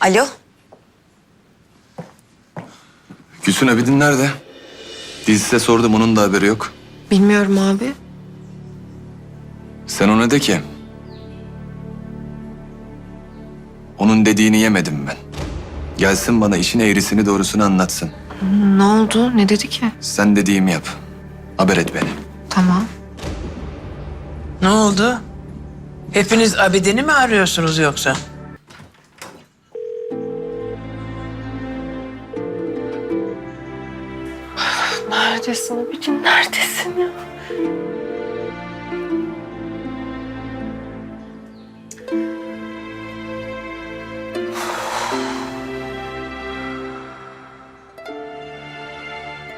Alo? Gülsün Abidin nerede? Dilsiz'e sordum onun da haberi yok. Bilmiyorum abi. Sen ona de ki... Onun dediğini yemedim ben. Gelsin bana işin eğrisini doğrusunu anlatsın. Ne oldu? Ne dedi ki? Sen dediğimi yap. Haber et beni. Tamam. Ne oldu? Hepiniz Abidin'i mi arıyorsunuz yoksa? Neredesin Abidin? Neredesin ya?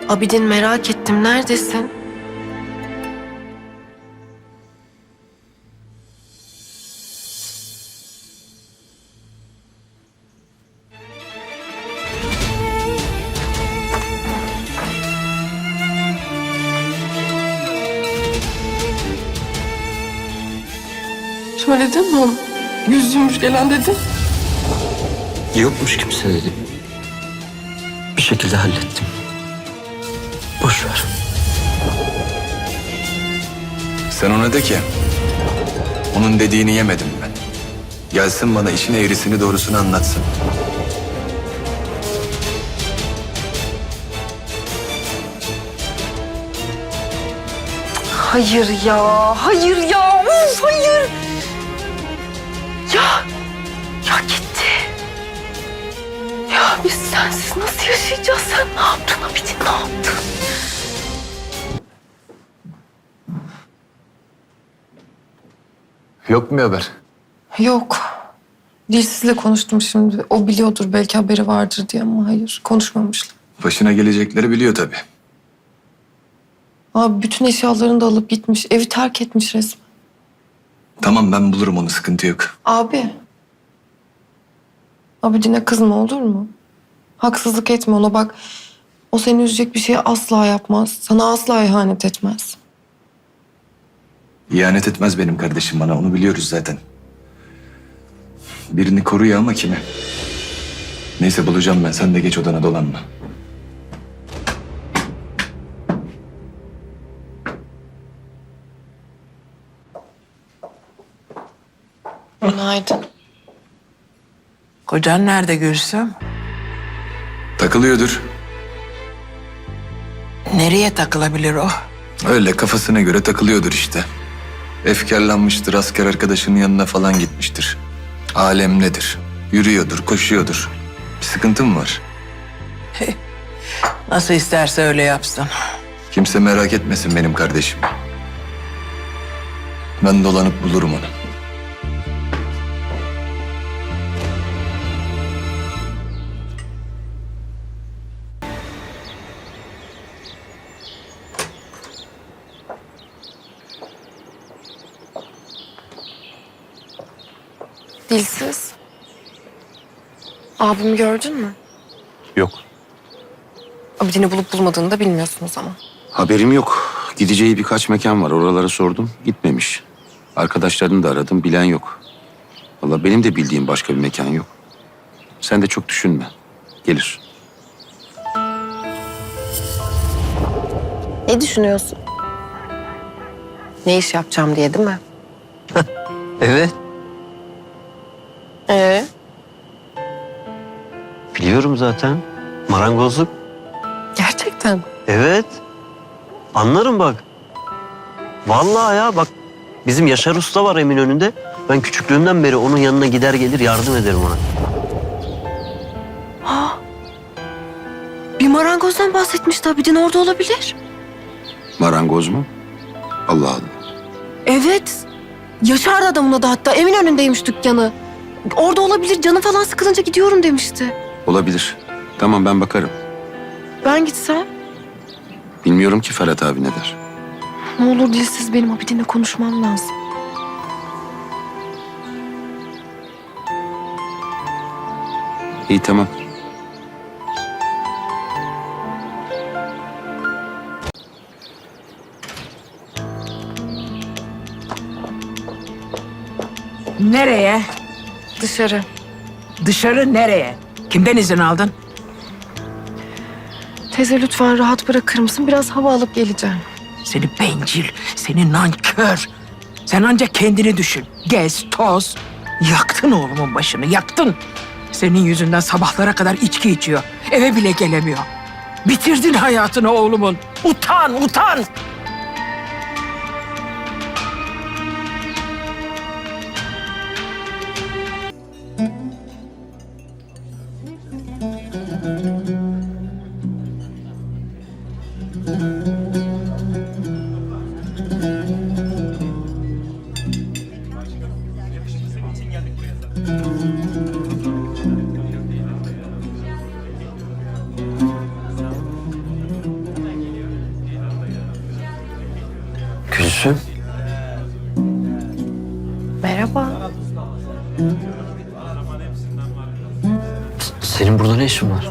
Abidin merak ettim. Neredesin? Söyledin mi oğlum? Yüzüymüş gelen dedin. Yokmuş kimse dedim. Bir şekilde hallettim. Boş ver. Sen ona de ki... Onun dediğini yemedim ben. Gelsin bana işin eğrisini doğrusunu anlatsın. Hayır ya, hayır ya, uf hayır. Ya, ya gitti. Ya biz sensiz nasıl yaşayacağız? Sen ne yaptın Abidin, ne yaptın? Yok mu bir haber? Yok. Dilsizle konuştum şimdi. O biliyordur belki haberi vardır diye ama hayır konuşmamışlar. Başına gelecekleri biliyor tabii. Abi bütün eşyalarını da alıp gitmiş. Evi terk etmiş resmen. Tamam ben bulurum onu sıkıntı yok. Abi. Abidine kızma olur mu? Haksızlık etme ona bak. O seni üzecek bir şeyi asla yapmaz. Sana asla ihanet etmez. İhanet etmez benim kardeşim bana onu biliyoruz zaten. Birini koruyor ama kimi? Neyse bulacağım ben sen de geç odana dolanma. Günaydın. Kocan nerede Gülsüm? Takılıyordur. Nereye takılabilir o? Öyle kafasına göre takılıyordur işte. Efkarlanmıştır, asker arkadaşının yanına falan gitmiştir. Alem nedir? Yürüyordur, koşuyordur. Bir sıkıntı mı var? Nasıl isterse öyle yapsın. Kimse merak etmesin benim kardeşim. Ben dolanıp bulurum onu. Dilsiz. Abimi gördün mü? Yok. Abidin'i bulup bulmadığını da bilmiyorsunuz ama. Haberim yok. Gideceği birkaç mekan var. Oralara sordum. Gitmemiş. Arkadaşlarını da aradım. Bilen yok. Valla benim de bildiğim başka bir mekan yok. Sen de çok düşünme. Gelir. Ne düşünüyorsun? Ne iş yapacağım diye değil mi? Evet. Ee? Biliyorum zaten. Marangozluk. Gerçekten. Evet. Anlarım bak. Vallahi ya bak bizim Yaşar Usta var Eminönü'nde. Ben küçüklüğümden beri onun yanına gider gelir yardım ederim ona. Bir marangozdan bahsetmişti Abidin orada olabilir. Marangoz mu? Allah Allah. Evet. Yaşar da adamın adı hatta. Emin önündeymiş dükkanı. Orada olabilir. Canı falan sıkılınca gidiyorum demişti. Olabilir. Tamam ben bakarım. Ben gitsem? Bilmiyorum ki Ferhat abi ne der. Ne olur dilsiz benim Abidin'le konuşmam lazım. İyi tamam. Nereye? Dışarı. Dışarı nereye? Kimden izin aldın? Teyze lütfen rahat bırakır mısın? Biraz hava alıp geleceğim. Seni bencil, seni nankör. Sen ancak kendini düşün. Gez, toz. Yaktın oğlumun başını, yaktın. Senin yüzünden sabahlara kadar içki içiyor. Eve bile gelemiyor. Bitirdin hayatını oğlumun. Utan, utan. Merhaba. Senin burada ne işin var?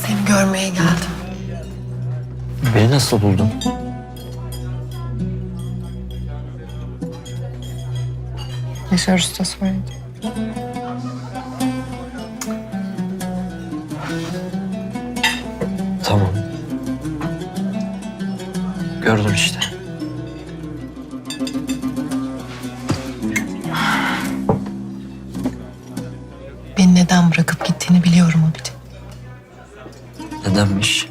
Seni görmeye geldim. Beni nasıl buldun? Yaşar Usta söyledi. Gördüm işte. Beni neden bırakıp gittiğini biliyorum Abidin. Nedenmiş?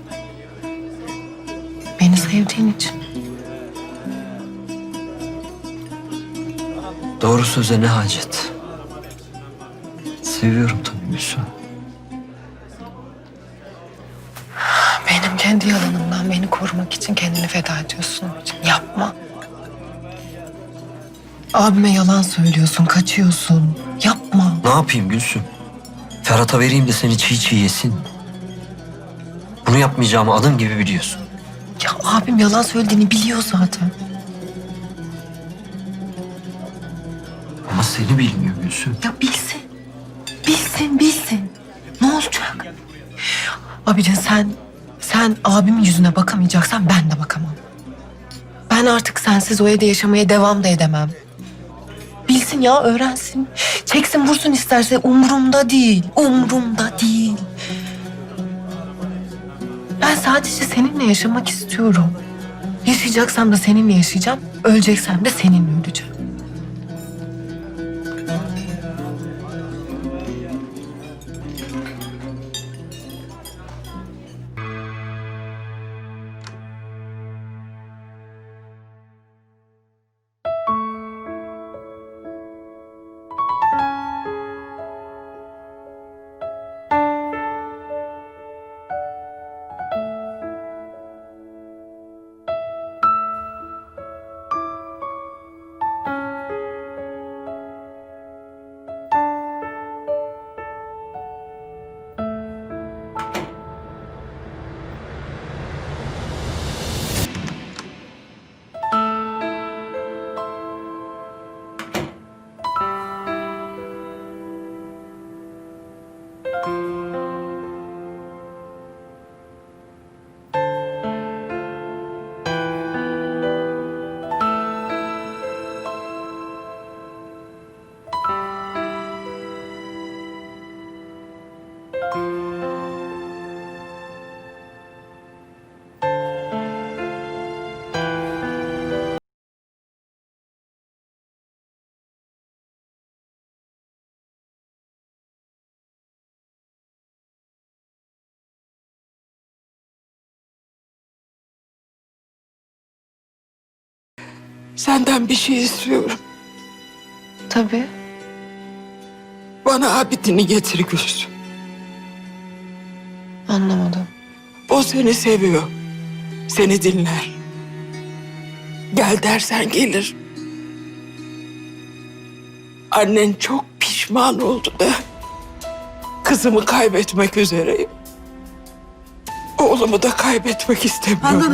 Beni sevdiğin için. Doğru söze ne hacet? Seviyorum tabii Gülsüm. Kendi yalanımdan beni korumak için kendini feda ediyorsun Abidin. Yapma. Abime yalan söylüyorsun, kaçıyorsun. Yapma. Ne yapayım Gülsüm? Ferhat'a vereyim de seni çiğ çiğ yesin. Bunu yapmayacağımı adım gibi biliyorsun. Ya abim yalan söylediğini biliyor zaten. Ama seni bilmiyor Gülsüm. Ya bilsin. Bilsin, bilsin. Ne olacak? Abidin sen, sen abimin yüzüne bakamayacaksan ben de bakamam. Ben artık sensiz o evde yaşamaya devam da edemem. Bilsin ya, öğrensin. Çeksin vursun isterse umurumda değil. Umurumda değil. Ben sadece seninle yaşamak istiyorum. Yaşayacaksam da seninle yaşayacağım. Öleceksem de seninle öleceğim. Senden bir şey istiyorum. Tabii. Bana abidini getir Gülsüm. Anlamadım. O seni seviyor. Seni dinler. Gel dersen gelir. Annen çok pişman oldu da. Kızımı kaybetmek üzereyim. Oğlumu da kaybetmek istemiyorum.